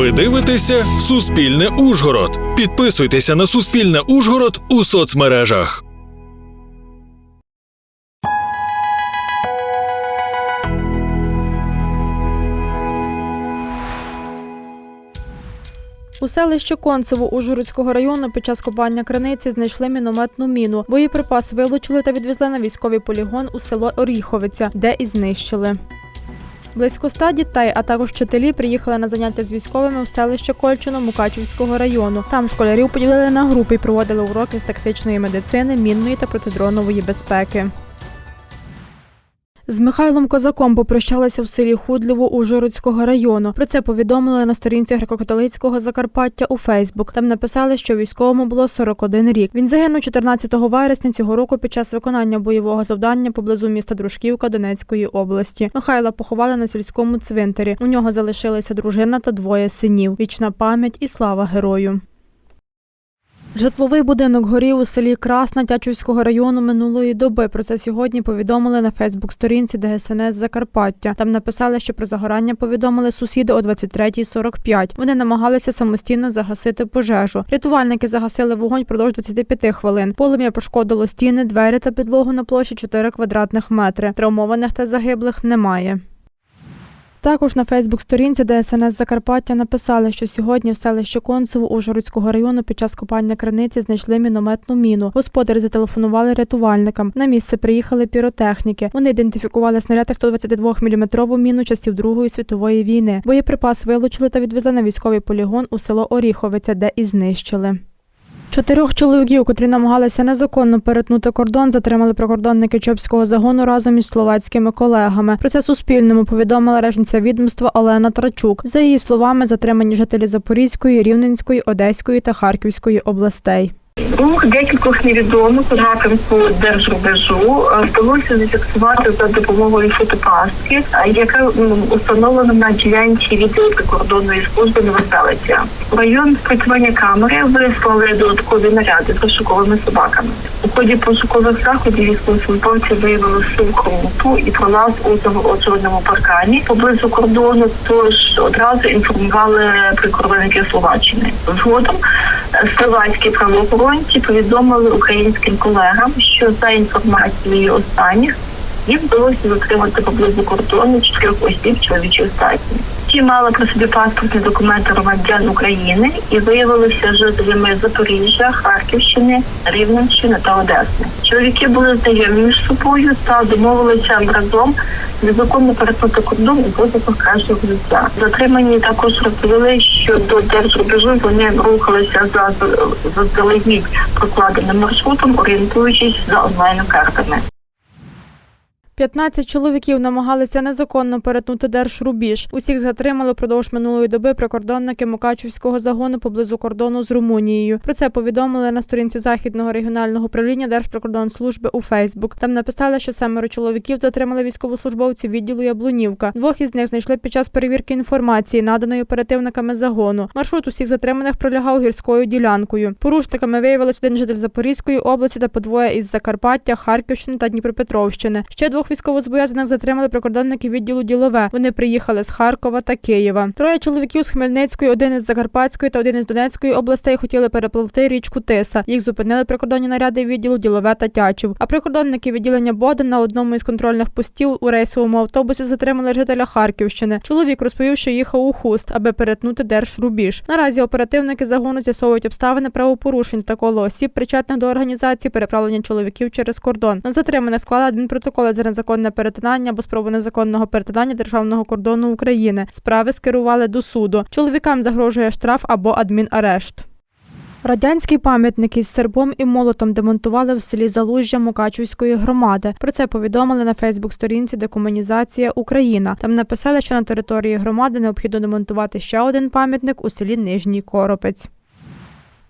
Ви дивитеся Суспільне Ужгород. Підписуйтеся на Суспільне Ужгород у соцмережах. У селищі Концево Ужгородського району під час копання криниці знайшли мінометну міну. Боєприпас вилучили та відвезли на військовий полігон у село Оріховиця, де і знищили. Близько ста дітей, а також вчителі приїхали на заняття з військовими в селище Кольчино Мукачівського району. Там школярів поділили на групи і проводили уроки з тактичної медицини, мінної та протидронової безпеки. З Михайлом Козаком попрощалися в селі Худлєво Ужгородського району. Про це повідомили на сторінці греко-католицького Закарпаття у Фейсбук. Там написали, що військовому було 41 рік. Він загинув 14 вересня цього року під час виконання бойового завдання поблизу міста Дружківка Донецької області. Михайла поховали на сільському цвинтарі. У нього залишилися дружина та двоє синів. Вічна пам'ять і слава герою. Житловий будинок горів у селі Красна Тячівського району минулої доби. Про це сьогодні повідомили на Фейсбук-сторінці ДСНС Закарпаття. Там написали, що про загорання повідомили сусіди о 23.45. Вони намагалися самостійно загасити пожежу. Рятувальники загасили вогонь впродовж 25 хвилин. Полум'я пошкодило стіни, двері та підлогу на площі 4 квадратних метри. Травмованих та загиблих немає. Також на Фейсбук-сторінці ДСНС Закарпаття написали, що сьогодні в селищі Концево Ужгородського району під час копання криниці знайшли мінометну міну. Господарі зателефонували рятувальникам. На місце приїхали піротехніки. Вони ідентифікували снаряд 122-мм міну часів Другої світової війни. Боєприпас вилучили та відвезли на військовий полігон у село Оріховиця, де і знищили. Чотирьох чоловіків, котрі намагалися незаконно перетнути кордон, затримали прикордонники Чопського загону разом із словацькими колегами. Про це Суспільному повідомила речниця відомства Олена Трачук. За її словами, затримані жителі Запорізької, Рівненської, Одеської та Харківської областей. Рух декількох невідомих у напрямку держрубежу е, вдалося зафіксувати за допомогою фотопастки, е, яка установлена на ділянці відділу прикордонної служби Новоселиця. Район спрацювання камери вислали додаткові наряди з розшуковими собаками. У ході пошукових заходів військовослужбовці виявили крупу і пролаз у загороджувальному паркані поблизу кордону. Тож одразу інформували прикордонники Словаччини. Згодом е, словацькі правоохоронці повідомили українським колегам, що за інформацією останніх їм вдалося затримати поблизу кордону чотирьох осіб чоловічої статі. Ті мали при собі паспортні документи громадян України і виявилися жителями Запоріжжя, Харківщини, Рівненщини та Одеси. Чоловіки були знайомі між собою та домовилися разом незаконно перетнути кордон у пошуках кращого життя. Затримані також розповіли, що до держрубежу вони рухалися за заздалегідь прокладеним маршрутом, орієнтуючись за онлайн-картами. 15 чоловіків намагалися незаконно перетнути держрубіж. Усіх затримали впродовж минулої доби прикордонники Мукачівського загону поблизу кордону з Румунією. Про це повідомили на сторінці західного регіонального управління Держприкордонслужби у Фейсбук. Там написали, що семеро чоловіків затримали військовослужбовці відділу Яблунівка. Двох із них знайшли під час перевірки інформації, наданої оперативниками загону. Маршрут усіх затриманих пролягав гірською ділянкою. Порушниками виявилось один житель Запорізької області та по двоє із Закарпаття, Харківщини та Дніпропетровщини. Ще двох військовозобов'язаних затримали прикордонники відділу ділове. Вони приїхали з Харкова та Києва. Троє чоловіків з Хмельницької, один із Закарпатської та один із Донецької областей хотіли перепливти річку Тиса. Їх зупинили прикордонні наряди відділу ділове та Тячів. А прикордонники відділення Боден на одному із контрольних постів у рейсовому автобусі затримали жителя Харківщини. Чоловік розповів, що їхав у хуст, аби перетнути держрубіж. Наразі оперативники загону з'ясовують обставини правопорушень та коло осіб, причетних до організації переправлення чоловіків через кордон. На затриманих склали адмінпротоколи за незаконне перетинання або спробу незаконного перетинання державного кордону України. Справи скерували до суду. Чоловікам загрожує штраф або адмінарешт. Радянський пам'ятник із сербом і молотом демонтували в селі Залужжя Мукачівської громади. Про це повідомили на Фейсбук-сторінці Декомунізація Україна. Там написали, що на території громади необхідно демонтувати ще один пам'ятник у селі Нижній Коропець.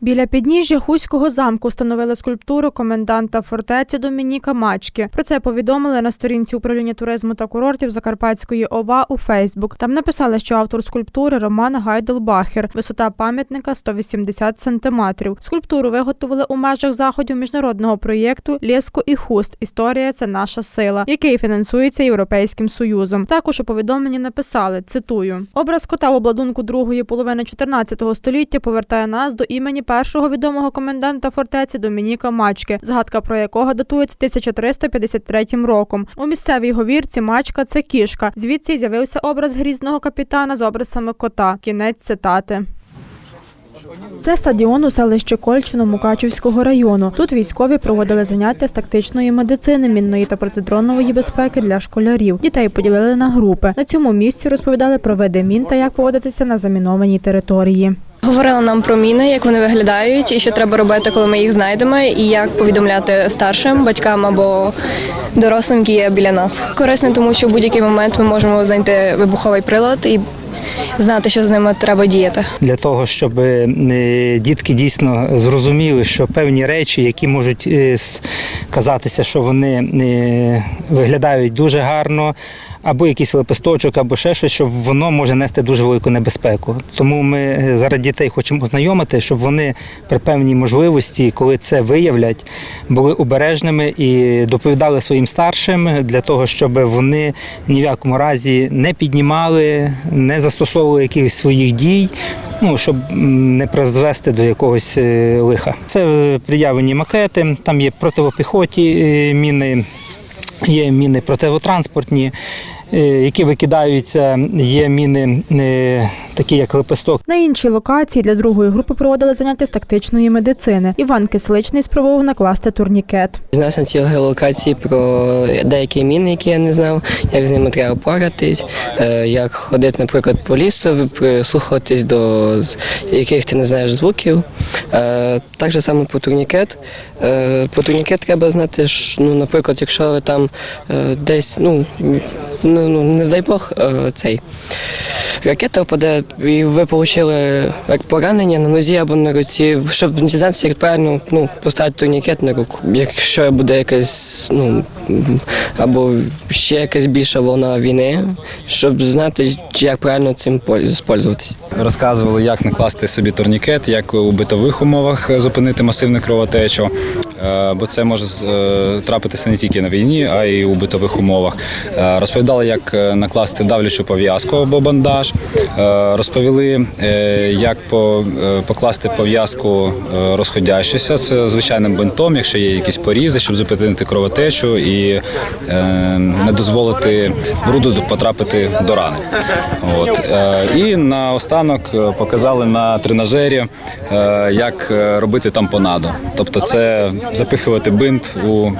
Біля підніжжя Хуського замку встановили скульптуру коменданта фортеці Домініка Мачки. Про це повідомили на сторінці управління туризму та курортів Закарпатської ОВА у Фейсбук. Там написали, що автор скульптури Роман Гайделбахер. Висота пам'ятника 180 сантиметрів. Скульптуру виготовили у межах заходів міжнародного проєкту Лєско і Хуст. Історія це наша сила, який фінансується Європейським Союзом. Також у повідомленні написали цитую: образ кота в обладунку другої половини 14 століття повертає нас до імені першого відомого коменданта фортеці Домініка Мачки, згадка про якого датується 1353 роком. У місцевій говірці Мачка це кішка. Звідси з'явився образ грізного капітана з образами кота. Кінець цитати. Це стадіон у селищі Кольчино Мукачівського району. Тут військові проводили заняття з тактичної медицини, мінної та протидронової безпеки для школярів. Дітей поділили на групи. На цьому місці розповідали про види мін та як поводитися на замінованій території. Говорили нам про міни, як вони виглядають, і що треба робити, коли ми їх знайдемо, і як повідомляти старшим батькам або дорослим, які є біля нас. Корисне, тому що в будь-який момент ми можемо знайти вибуховий прилад і знати, що з ними треба діяти. для того, щоб е, дітки дійсно зрозуміли, що певні речі, які можуть е, казатися, що вони е, виглядають дуже гарно, або якийсь лепесточок, або ще щось, що воно може нести дуже велику небезпеку. Тому ми е, зараз дітей хочемо ознайомити, щоб вони при певній можливості, коли це виявлять, були обережними і доповідали своїм старшим для того, щоб вони ні в якому разі не піднімали, не застосовували якихось своїх дій. Ну, щоб не призвести до якогось е, лиха. Це е, приявлені макети, там є противопіхоті міни, є міни противотранспортні, які викидаються, є міни е, такі, як лепесток. На іншій локації для другої групи проводили заняття з тактичної медицини. Іван Кисличний спробував накласти турнікет. Знався на цій геолокації про деякі міни, які я не знав, як з ними треба поратись, е, як ходити, наприклад, по лісу, прислухатись до яких ти не знаєш звуків. Е, Так же само про турнікет. Е, Про турнікет треба знати, що, ну, наприклад, якщо ви там е, десь, ну, ну, ну не дай Бог, е, цей. Ракета впаде, і ви отримали поранення на нозі або на руці, щоб дізнатися, як правильно ну, поставити турнікет на руку. Якщо буде якась, ну або ще якась більша волна війни, щоб знати, як правильно цим спользуватися. Розказували, як накласти собі турнікет, як у битових умовах зупинити масивну кровотечу, е, бо це може е, трапитися не тільки на війні, а й у битових умовах. Е, Розповідали, як накласти давлячу пов'язку або бандаж. Е, Розповіли, е, як е, покласти пов'язку розходящуся. Це звичайним бинтом, якщо є якісь порізи, щоб зупинити кровотечу і не дозволити бруду потрапити до рани. От. І наостанок показали на тренажері, як робити тампонаду. Тобто це запихувати бинт у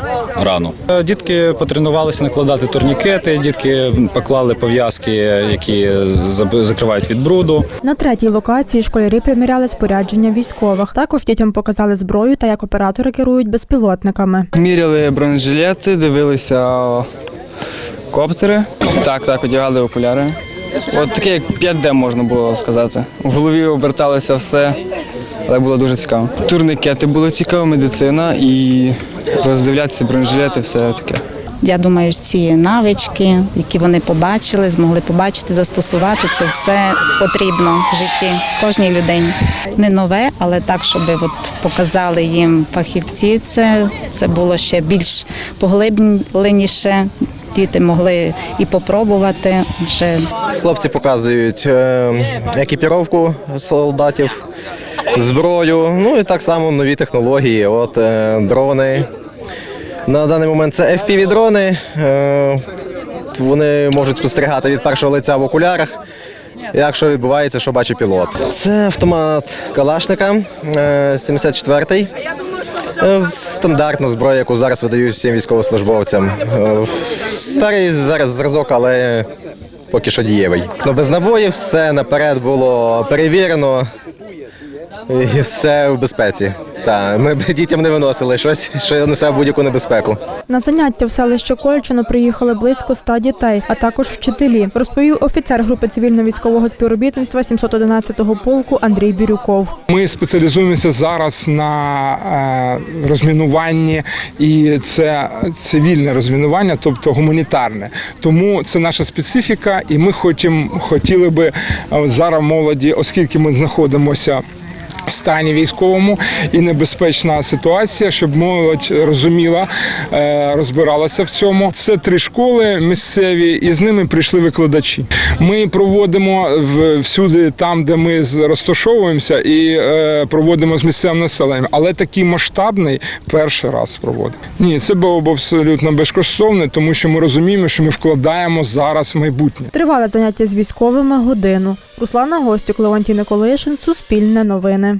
рану. Дітки потренувалися накладати турнікети, дітки поклали пов'язки, які закривають від бруду. На третій локації школярі приміряли спорядження військових. Також дітям показали зброю та як оператори керують безпілотниками. Міряли бронежилети, дивилися коптери. Так, так, одягали окуляри. От таке як 5D можна було сказати. В голові оберталося все, але було дуже цікаво. Турникети було цікаво, медицина і роздивлятися бронежилети, все таке. Я думаю, що ці навички, які вони побачили, змогли побачити, застосувати, це все потрібно в житті кожній людині. Не нове, але так, щоб от показали їм фахівці, це, це було ще більш поглибленіше. Діти могли і попробувати вже Хлопці показують е, екіпіровку солдатів, зброю, ну і так само нові технології. От е, дрони. На даний момент це FPV-дрони. Е, вони можуть спостерігати від першого лиця в окулярах. Як що відбувається, що бачить пілот. Це автомат Калашника е, 74-й. Е, Стандартна зброя, яку зараз видають всім військовослужбовцям. Е, Старий зараз зразок, але поки що дієвий. Ну, без набоїв все наперед було перевірено. І все в безпеці. Та ми б дітям не виносили щось, що несе будь-яку небезпеку. На заняття в селище Кольчино приїхали близько ста дітей, а також вчителі, розповів офіцер групи цивільно-військового співробітництва 711-го полку Андрій Бірюков. Ми спеціалізуємося зараз на е, розмінуванні, і це цивільне розмінування, тобто гуманітарне. Тому це наша специфіка, і ми хотім, хотіли би е, зараз молоді, оскільки ми знаходимося. Стані військовому і небезпечна ситуація, щоб молодь розуміла, е, розбиралася в цьому. Це три школи місцеві, і з ними прийшли викладачі. Ми проводимо всюди, там, де ми розташовуємося, і е, проводимо з місцевим населенням. Але такий масштабний перший раз проводимо. Ні, це було б абсолютно безкоштовне, тому що ми розуміємо, що ми вкладаємо зараз в майбутнє. Тривали заняття з військовими годину. Руслана Гостюк, Леонтій Николишин, Суспільне новини.